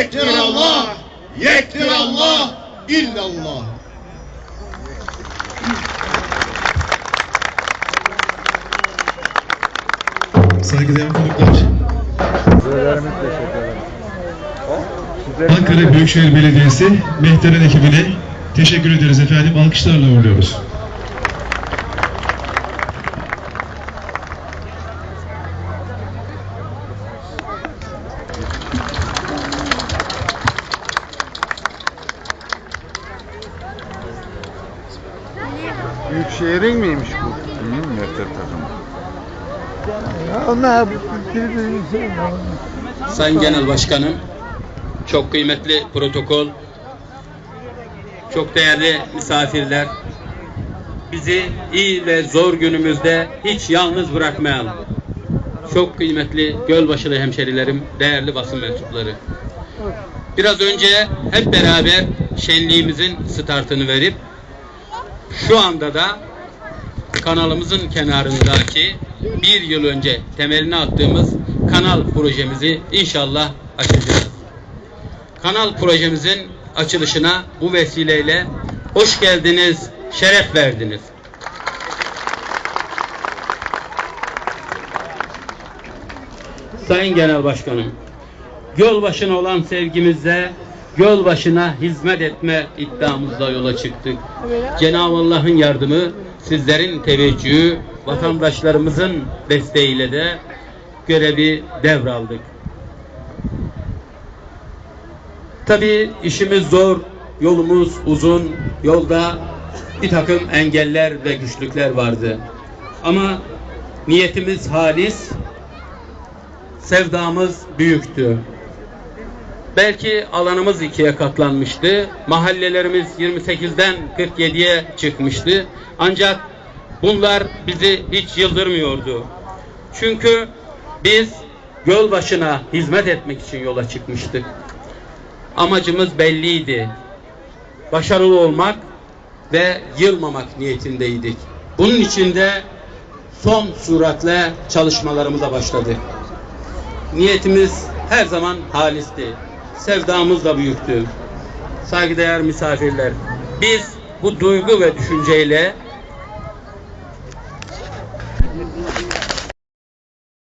Yektir Allah, yektir Allah, illallah. Saygıdeğer konuklar. Ankara Büyükşehir Belediyesi Mehter'in ekibine teşekkür ederiz efendim. Alkışlarla uğurluyoruz. Büyükşehir'in miymiş bu? Mehter takımı. Onlar birbirini sevmiyor. Sayın Genel Başkanım, çok kıymetli protokol, çok değerli misafirler, bizi iyi ve zor günümüzde hiç yalnız bırakmayalım. Çok kıymetli Gölbaşılı hemşerilerim, değerli basın mensupları. Biraz önce hep beraber şenliğimizin startını verip şu anda da kanalımızın kenarındaki bir yıl önce temelini attığımız kanal projemizi inşallah açacağız. Kanal projemizin açılışına bu vesileyle hoş geldiniz, şeref verdiniz. Sayın Genel Başkanım, göl başına olan sevgimizle göl başına hizmet etme iddiamızla yola çıktık. Cenab-ı Allah'ın yardımı, sizlerin teveccühü, vatandaşlarımızın desteğiyle de görevi devraldık. Tabii işimiz zor, yolumuz uzun, yolda bir takım engeller ve güçlükler vardı. Ama niyetimiz halis, sevdamız büyüktü. Belki alanımız ikiye katlanmıştı. Mahallelerimiz 28'den 47'ye çıkmıştı. Ancak bunlar bizi hiç yıldırmıyordu. Çünkü biz göl başına hizmet etmek için yola çıkmıştık. Amacımız belliydi. Başarılı olmak ve yılmamak niyetindeydik. Bunun için de son suretle çalışmalarımıza başladık. Niyetimiz her zaman halisti. Sevdamız da büyüktü. Saygıdeğer misafirler, biz bu duygu ve düşünceyle